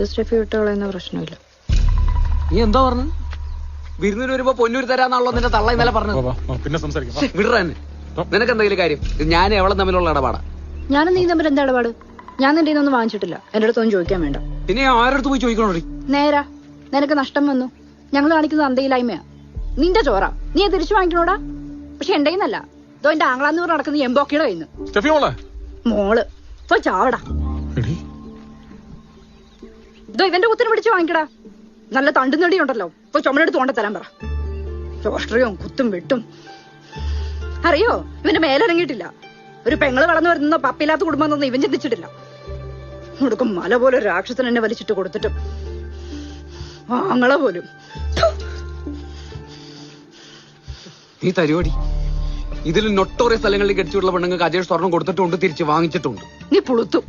ഏത് സ്റ്റെഫി വിട്ട് കളയുന്ന പ്രശ്നമില്ല. നീ എന്താ പറഞ്ഞു? വിരുന്നിന് വരുമ്പോ പൊന്നൂര് തരാന്നാണല്ലോ നിന്റെ തള്ള ഇന്നലെ പറഞ്ഞത്. പിന്നെ സംസാരിക്കാം. വിടറ എന്നെ. നിനക്ക് എന്തെങ്കിലും കാര്യം? ഞാൻ എവളെ തമ്മിലുള്ള ഇടപാടാ. ഞാനും നീ തമ്മിൽ എന്താ ഇടപാട്? ഞാൻ നിന്റെ ഒന്നും വാങ്ങിച്ചിട്ടില്ല. എന്റെ അടുത്തൊന്നും ചോദിക്കാൻ വേണ്ട. പിന്നെ ആരടുത്ത് പോയി ചോദിക്കണോടി നേരാ. നിനക്ക് നഷ്ടം വന്നു. ഞങ്ങൾ കാണിക്കുന്നത് അന്തയില്ലായ്മയാ നിന്റെ ചോറ. നീ തിരിച്ചു വാങ്ങിക്കണോടാ? പക്ഷെ എന്റെ കയ്യിന്നല്ല. ഇതോ എന്റെ ആംഗ്ലാന്ന് പറഞ്ഞ് നടക്കുന്ന എംബോക്കിയുടെ കഴിഞ്ഞു സ്റ്റെഫി മോളെ. മോൾ. ഇപ്പൊ ചാവടാ. ഇതോ ഇവന്റെ കുത്തിന് പിടിച്ച് വാങ്ങിക്കടാ. നല്ല തണ്ടുനടി ഉണ്ടല്ലോ. ഇപ്പൊ ചുമലെടുത്ത് കൊണ്ട തരാൻ പറ. ചോഷ്ട്രയും കുത്തും വെട്ടും. അറിയോ? ഇവന്റെ മേലിറങ്ങിയിട്ടില്ല ഒരു പെങ്ങൾ കടന്നു വരുന്ന പപ്പില്ലാത്ത കുടുംബം എന്നൊന്നും ഇവൻ ചിന്തിച്ചിട്ടില്ല. കൊടുക്കും മല പോലെ ഒരു രാക്ഷസൻ എന്നെ വലിച്ചിട്ട് കൊടുത്തിട്ടും. ആങ്ങളെ പോലും. നീ തരുവടി. ഇതിൽ നൊട്ടോറിയ സ്ഥലങ്ങളിൽ കടിച്ചുള്ള പെണ്ണുങ്ങൾക്ക് അജേഷ് സ്വർണം കൊടുത്തിട്ടുണ്ട് തിരിച്ച് വാങ്ങിച്ചിട്ടുണ്ട്. നീ പുളുത്തു.